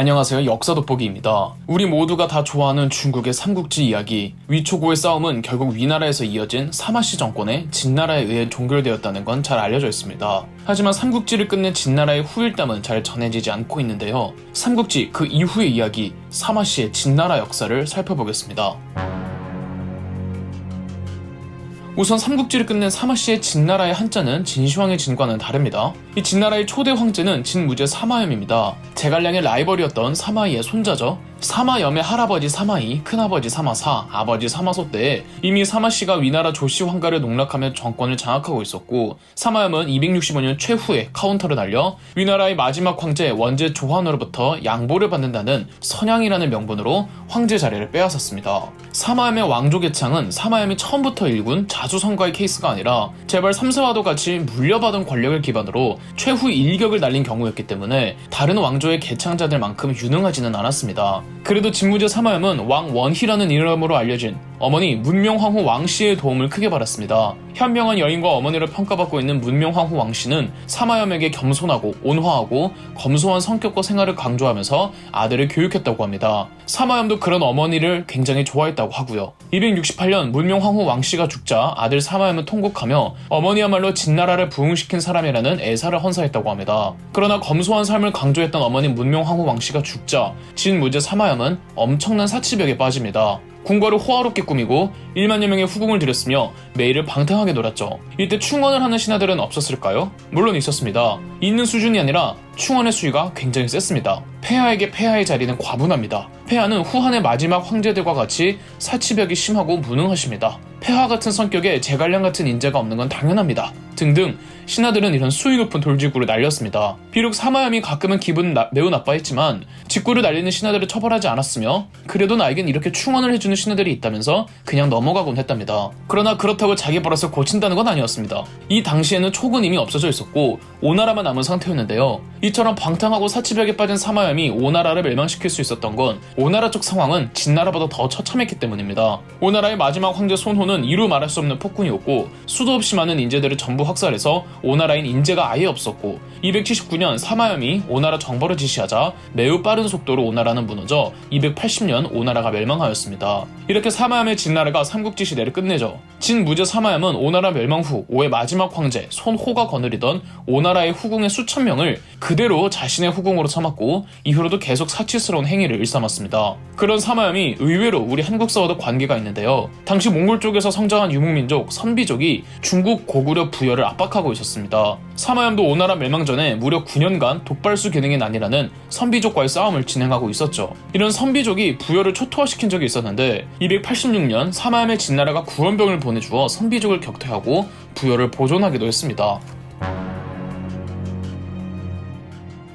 안녕하세요. 역사 돋보기입니다. 우리 모두가 다 좋아하는 중국의 삼국지 이야기. 위초고의 싸움은 결국 위나라에서 이어진 사마씨 정권의 진나라에 의해 종결되었다는 건 잘 알려져 있습니다. 하지만 삼국지를 끝낸 진나라의 후일담은 잘 전해지지 않고 있는데요. 삼국지 그 이후의 이야기, 사마씨의 진나라 역사를 살펴보겠습니다. 우선 삼국지를 끝낸 사마씨의 진나라의 한자는 진시황의 진과는 다릅니다. 이 진나라의 초대 황제는 진무제 사마염입니다. 제갈량의 라이벌이었던 사마이의 손자죠. 사마염의 할아버지 사마이, 큰아버지 사마사, 아버지 사마소 때 이미 사마씨가 위나라 조씨 황가를 농락하며 정권을 장악하고 있었고 사마염은 265년 최후에 카운터를 날려 위나라의 마지막 황제 원제 조환으로부터 양보를 받는다는 선양이라는 명분으로 황제 자리를 빼앗았습니다. 사마염의 왕조 개창은 사마염이 처음부터 일군 자수성가의 케이스가 아니라 제발 삼세와도 같이 물려받은 권력을 기반으로 최후 일격을 날린 경우였기 때문에 다른 왕조의 개창자들만큼 유능하지는 않았습니다. 그래도 진무제 사마염은 왕 원희라는 이름으로 알려진 어머니 문명황후 왕씨의 도움을 크게 받았습니다. 현명한 여인과 어머니로 평가받고 있는 문명황후 왕씨는 사마염에게 겸손하고 온화하고 검소한 성격과 생활을 강조하면서 아들을 교육했다고 합니다. 사마염도 그런 어머니를 굉장히 좋아했다고 하고요. 268년 문명 황후 왕씨가 죽자 아들 사마염은 통곡하며 어머니야말로 진나라를 부흥시킨 사람이라는 애사를 헌사했다고 합니다. 그러나 검소한 삶을 강조했던 어머니 문명 황후 왕씨가 죽자 진무제 사마염은 엄청난 사치벽에 빠집니다. 궁궐을 호화롭게 꾸미고 1만여 명의 후궁을 들였으며 매일을 방탕하게 놀았죠. 이때 충원을 하는 신하들은 없었을까요? 물론 있었습니다. 있는 수준이 아니라 충원의 수위가 굉장히 셌습니다. 폐하에게 폐하의 자리는 과분합니다. 폐하는 후한의 마지막 황제들과 같이 사치벽이 심하고 무능하십니다. 폐하 같은 성격에 제갈량 같은 인재가 없는 건 당연합니다. 등등 신하들은 이런 수위 높은 돌직구를 날렸습니다. 비록 사마염이 가끔은 기분 나- 매우 나빠했지만 직구를 날리는 신하들을 처벌하지 않았으며 그래도 나에겐 이렇게 충원을 해주는 신하들이 있다면서 그냥 넘어가곤 했답니다. 그러나 그렇다고 자기 버릇을 고친다는 건 아니었습니다. 이 당시에는 촉은 이미 없어져 있었고 오나라만 남은 상태였는데요. 이처럼 방탕하고 사치벽에 빠진 사마염이 오나라를 멸망시킬 수 있었던 건 오나라 쪽 상황은 진나라보다 더 처참했기 때문입니다. 오나라의 마지막 황제 손호는 이루 말할 수 없는 폭군이었고 수도 없이 많은 인재들을 전부 학살해서 오나라인 인재가 아예 없었고 279년 사마염이 오나라 정벌을 지시하자 매우 빠른 속도로 오나라는 무너져 280년 오나라가 멸망하였습니다. 이렇게 사마염의 진나라가 삼국지 시대를 끝내죠. 진무제 사마염은 오나라 멸망 후 5의 마지막 황제 손호가 거느리던 오나라의 후궁의 수천 명을 그대로 자신의 후궁으로 삼았고 이후로도 계속 사치스러운 행위를 일삼았습니다. 그런 사마염이 의외로 우리 한국사와도 관계가 있는데요. 당시 몽골 쪽에서 성장한 유목민족 선비족이 중국 고구려 부여를 압박하고 있었습니다. 사마염도 오나라 멸망 전에 무려 9년간 독발수 기능의 난이라는 선비족과의 싸움을 진행하고 있었죠. 이런 선비족이 부여를 초토화시킨 적이 있었는데 286년 사마염의 진나라가 구원병을 보내주어 선비족을 격퇴하고 부여를 보존하기도 했습니다.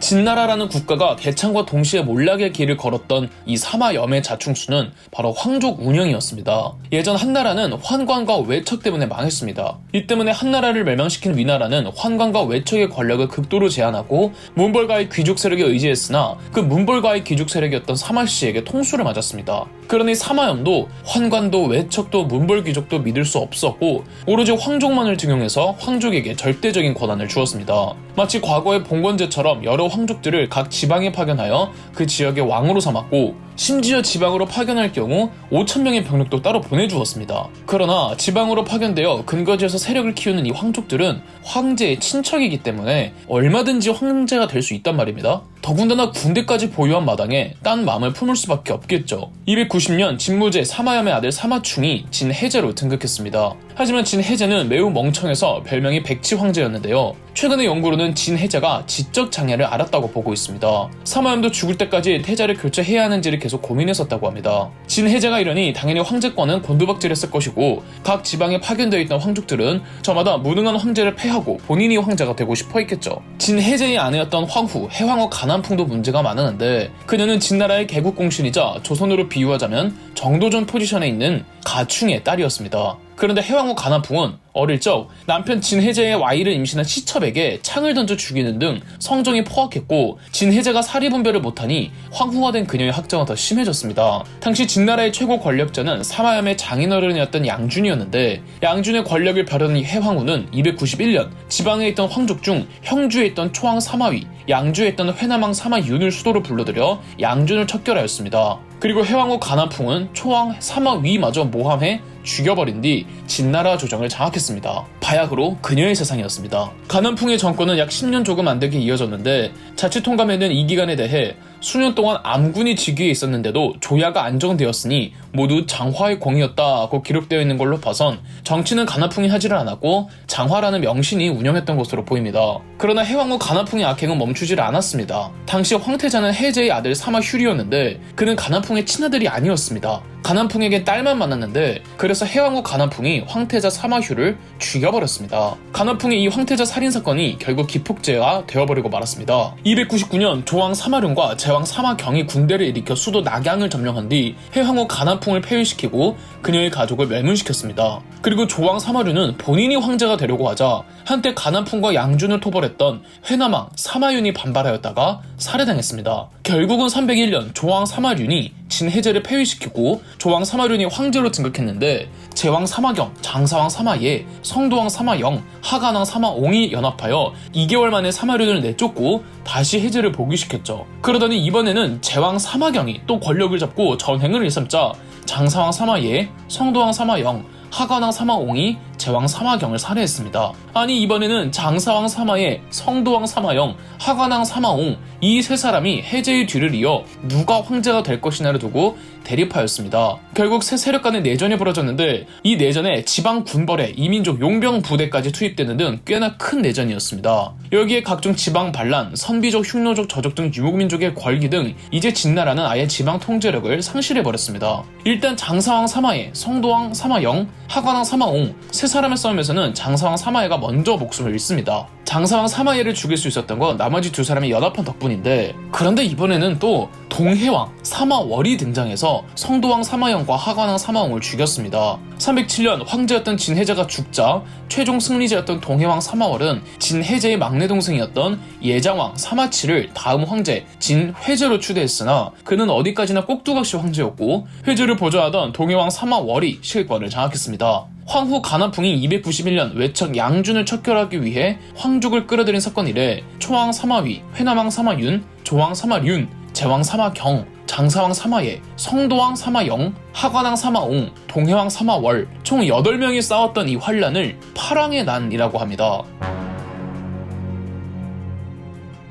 진나라라는 국가가 개창과 동시에 몰락의 길을 걸었던 이 사마염의 자충수는 바로 황족 운영이었습니다. 예전 한나라는 환관과 외척 때문에 망했습니다. 이 때문에 한나라를 멸망시킨 위나라는 환관과 외척의 권력을 극도로 제한하고 문벌가의 귀족 세력에 의지했으나 그 문벌가의 귀족 세력이었던 사마씨에게 통수를 맞았습니다. 그러니 사마염도 환관도 외척도 문벌 귀족도 믿을 수 없었고 오로지 황족만을 등용해서 황족에게 절대적인 권한을 주었습니다. 마치 과거의 봉건제처럼 여러 황족들을 각 지방에 파견하여 그 지역의 왕으로 삼았고 심지어 지방으로 파견할 경우 5천명의 병력도 따로 보내주었습니다. 그러나 지방으로 파견되어 근거지에서 세력을 키우는 이 황족들은 황제의 친척이기 때문에 얼마든지 황제가 될 수 있단 말입니다. 더군다나 군대까지 보유한 마당에 딴 마음을 품을 수밖에 없겠죠. 290년 진무제 사마염의 아들 사마충이 진해제로 등극했습니다. 하지만 진해제는 매우 멍청해서 별명이 백치 황제였는데요. 최근의 연구로는 진해제가 지적 장애를 앓았다고 보고 있습니다. 사마염도 죽을 때까지 태자를 교체해야 하는지를 계속 고민했었다고 합니다. 진해제가 이러니 당연히 황제권은 곤두박질했을 것이고 각 지방에 파견되어 있던 황족들은 저마다 무능한 황제를 패하고 본인이 황제가 되고 싶어 했겠죠. 진해제의 아내였던 황후 해황후 가난풍도 문제가 많았는데 그녀는 진나라의 개국공신이자 조선으로 비유하자면 정도전 포지션에 있는 가충의 딸이었습니다. 그런데 해왕후 가난풍은 어릴 적 남편 진해제의 와이를 임신한 시첩에게 창을 던져 죽이는 등 성정이 포악했고 진해제가 사리분별을 못하니 황후가 된 그녀의 학정은 더 심해졌습니다. 당시 진나라의 최고 권력자는 사마염의 장인어른이었던 양준이었는데 양준의 권력을 벼르는 이 해황후는 291년 지방에 있던 황족 중 형주에 있던 초왕 사마위, 양주에 있던 회남왕 사마윤을 수도로 불러들여 양준을 척결하였습니다. 그리고 해왕후 가나풍은 초왕 사마위마저 모함해 죽여버린 뒤 진나라 조정을 장악했습니다. 바야흐로 그녀의 세상이었습니다. 가난풍의 정권은 약 10년 조금 안 되게 이어졌는데 자칫 통감에는 이 기간에 대해 수년 동안 암군이 직위에 있었는데도 조야가 안정되었으니 모두 장화의 공이었다고 기록되어 있는 걸로 봐선 정치는 가나풍이 하지를 않았고 장화라는 명신이 운영했던 것으로 보입니다. 그러나 해왕후 가나풍의 악행은 멈추질 않았습니다. 당시 황태자는 해제의 아들 사마 휴리였는데 그는 가나풍의 친아들이 아니었습니다. 가난풍에게 딸만 많았는데 그래서 해왕후 가난풍이 황태자 사마휴를 죽여버렸습니다. 가난풍의 이 황태자 살인 사건이 결국 기폭제가 되어버리고 말았습니다. 299년 조왕 사마륜과 제왕 사마경이 군대를 일으켜 수도 낙양을 점령한 뒤 해왕후 가난풍을 폐위시키고 그녀의 가족을 멸문시켰습니다. 그리고 조왕 사마륜은 본인이 황제가 되려고 하자 한때 가난풍과 양준을 토벌했던 회남왕 사마윤이 반발하였다가 살해당했습니다. 결국은 301년 조왕 사마륜이 진해제를 폐위시키고 조왕 사마륜이 황제로 등극했는데 제왕 사마경, 장사왕 사마예, 성도왕 사마영, 하간왕 사마옹이 연합하여 2개월 만에 사마륜을 내쫓고 다시 해제를 복위시켰죠. 그러더니 이번에는 제왕 사마경이 또 권력을 잡고 전횡을 일삼자 장사왕 사마예, 성도왕 사마영, 하관왕 사마옹이 제왕 사마경을 살해했습니다. 아니 이번에는 장사왕 사마예, 성도왕 사마영, 하관왕 사마옹 이 세 사람이 해제의 뒤를 이어 누가 황제가 될 것이냐를 두고 대립하였습니다. 결국 세 세력 간의 내전이 벌어졌는데 이 내전에 지방 군벌에 이민족 용병 부대까지 투입되는 등 꽤나 큰 내전이었습니다. 여기에 각종 지방 반란, 선비족, 흉노족, 저족 등 유목민족의 궐기 등 이제 진나라는 아예 지방 통제력을 상실해 버렸습니다. 일단 장사왕 사마예, 성도왕 사마영, 하관왕 사마옹 세 사람의 싸움에서는 장사왕 사마예가 먼저 목숨을 잃습니다. 장사왕 사마예를 죽일 수 있었던 건 나머지 두 사람이 연합한 덕분인데 그런데 이번에는 또 동해왕 사마월이 등장해서 성도왕 사마영과 하관왕 사마옹을 죽였습니다. 307년 황제였던 진해제가 죽자 최종 승리자였던 동해왕 사마월은 진해제의 막내 동생이었던 예장왕 사마치를 다음 황제 진회제로 추대했으나 그는 어디까지나 꼭두각시 황제였고 회제를 보좌하던 동해왕 사마월이 실권을 장악했습니다. 황후 가나풍이 291년 외척 양준을 척결하기 위해 황족을 끌어들인 사건 이래 초왕 사마위, 회남왕 사마윤, 조왕 사마륜, 제왕 사마경, 장사왕 사마예, 성도왕 사마영, 하관왕 사마옹, 동해왕 사마월 총 8명이 싸웠던 이 환란을 파랑의 난이라고 합니다.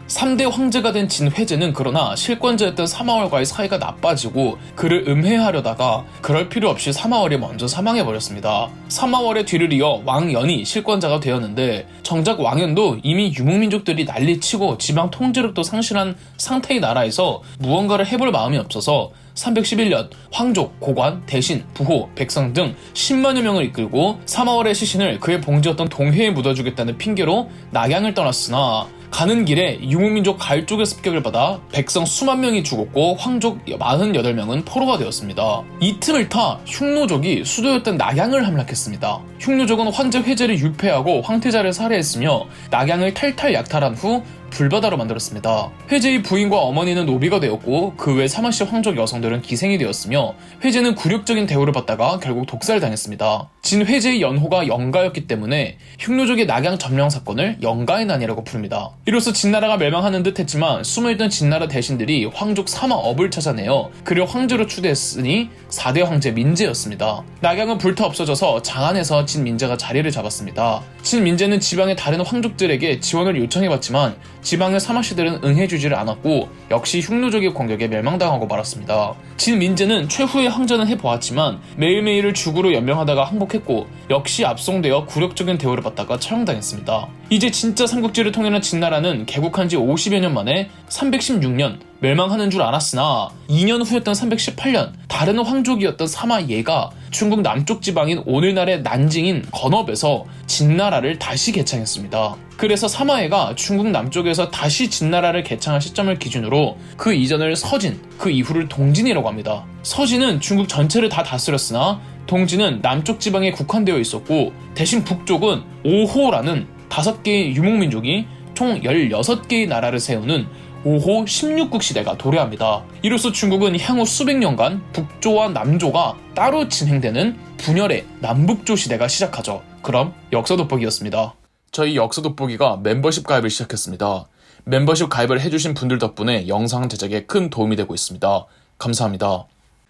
3대 황제가 된 진회제는 그러나 실권자였던 사마월과의 사이가 나빠지고 그를 음해하려다가 그럴 필요 없이 사마월이 먼저 사망해버렸습니다. 사마월의 뒤를 이어 왕연이 실권자가 되었는데 정작 왕연도 이미 유목민족들이 난리치고 지방 통제력도 상실한 상태의 나라에서 무언가를 해볼 마음이 없어서 311년 황족, 고관, 대신, 부호, 백성 등 10만여 명을 이끌고 사마월의 시신을 그의 봉지였던 동해에 묻어주겠다는 핑계로 낙양을 떠났으나 가는 길에 유목민족 갈족의 습격을 받아 백성 수만 명이 죽었고 황족 48명은 포로가 되었습니다. 이 틈을 타 흉노족이 수도였던 낙양을 함락했습니다. 흉노족은 황제 회제를 유폐하고 황태자를 살해했으며 낙양을 탈탈 약탈한 후 불바다로 만들었습니다. 회제의 부인과 어머니는 노비가 되었고 그 외 사마씨 황족 여성들은 기생이 되었으며 회제는 굴욕적인 대우를 받다가 결국 독살당했습니다. 진 회제의 연호가 영가였기 때문에 흉노족의 낙양 점령 사건을 영가의 난이라고 부릅니다. 이로써 진나라가 멸망하는 듯 했지만 숨어있던 진나라 대신들이 황족 사마업을 찾아내어 그를 황제로 추대했으니 4대 황제 민제였습니다. 낙양은 불타 없어져서 장안에서 진민제가 자리를 잡았습니다. 진민제는 지방의 다른 황족들에게 지원을 요청해봤지만 지방의 사마씨들은 응해주지를 않았고 역시 흉노족의 공격에 멸망당하고 말았습니다. 진민제는 최후의 항전은 해보았지만 매일매일을 죽으로 연명하다가 항복했고 역시 압송되어 굴욕적인 대우를 받다가 처형당했습니다. 이제 진짜 삼국지를 통일한 진나라는 개국한 지 50여 년 만에 316년 멸망하는 줄 알았으나 2년 후였던 318년 다른 황족이었던 사마예가 중국 남쪽 지방인 오늘날의 난징인 건업에서 진나라를 다시 개창했습니다. 그래서 사마예가 중국 남쪽에서 다시 진나라를 개창한 시점을 기준으로 그 이전을 서진, 그 이후를 동진이라고 합니다. 서진은 중국 전체를 다 다스렸으나 동지는 남쪽 지방에 국한되어 있었고 대신 북쪽은 오호라는 5개의 유목민족이 총 16개의 나라를 세우는 5호 16국 시대가 도래합니다. 이로써 중국은 향후 수백 년간 북조와 남조가 따로 진행되는 분열의 남북조 시대가 시작하죠. 그럼 역사 돋보기였습니다. 저희 역사 돋보기가 멤버십 가입을 시작했습니다. 멤버십 가입을 해주신 분들 덕분에 영상 제작에 큰 도움이 되고 있습니다. 감사합니다.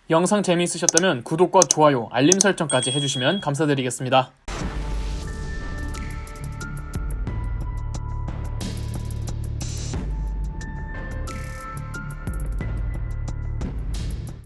영상 재미있으셨다면 구독과 좋아요, 알림 설정까지 해주시면 감사드리겠습니다.